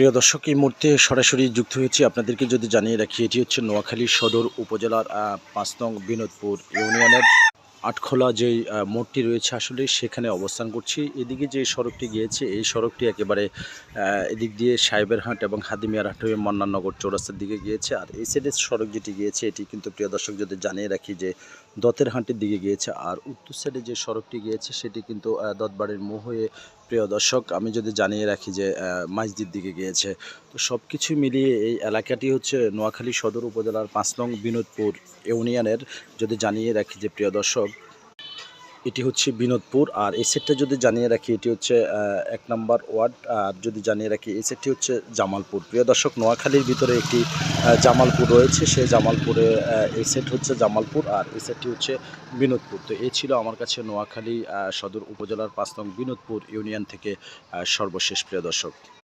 প্রিয় দর্শক, এই মুহূর্তে সরাসরি যুক্ত হয়েছি আপনাদেরকে যদি জানিয়ে রাখি, এটি হচ্ছে নোয়াখালী সদর উপজেলার পাঁচ নং বিনোদপুর ইউনিয়নের আটখোলা আহ, মোড়টি রয়েছে আসলে সেখানে অবস্থান করছি। এদিকে যে সড়কটি গিয়েছে এই সড়কটি একেবারে এদিক দিয়ে সাহেবের হাট এবং হাদিমিয়ার হাট হয়ে মন্নাননগর চৌরাস্তার দিকে গিয়েছে। আর এই সাইডের সড়ক যেটি গিয়েছে এটি কিন্তু প্রিয় দর্শক যদি জানিয়ে রাখি যে দতের হাটের দিকে গিয়েছে। আর উত্তর সাইডে যে সড়কটি গিয়েছে সেটি কিন্তু দতবাড়ির মোহ হয়ে প্রিয় দর্শক আমি যদি জানিয়ে রাখি যে মাইজদির দিকে গিয়েছে। তো সব কিছু মিলিয়ে এই এলাকাটি হচ্ছে নোয়াখালী সদর উপজেলার পাঁচ নং বিনোদপুর ইউনিয়নের। যদি জানিয়ে রাখি যে প্রিয় দর্শক এটি হচ্ছে বিনোদপুর, আর এই সেটটা যদি জানিয়ে রাখি, এটি হচ্ছে এক নম্বর ওয়ার্ড, আর যদি জানিয়ে রাখি, এই সেটটি হচ্ছে জামালপুর। প্রিয় দর্শক, নোয়াখালীর ভিতরে একটি জামালপুর রয়েছে, সেই জামালপুরে এই সেট হচ্ছে জামালপুর, আর এই সেটটি হচ্ছে বিনোদপুর। তো এই ছিল আমার কাছে নোয়াখালী সদর উপজেলার পাঁচ নং বিনোদপুর ইউনিয়ন থেকে সর্বশেষ, প্রিয় দর্শক।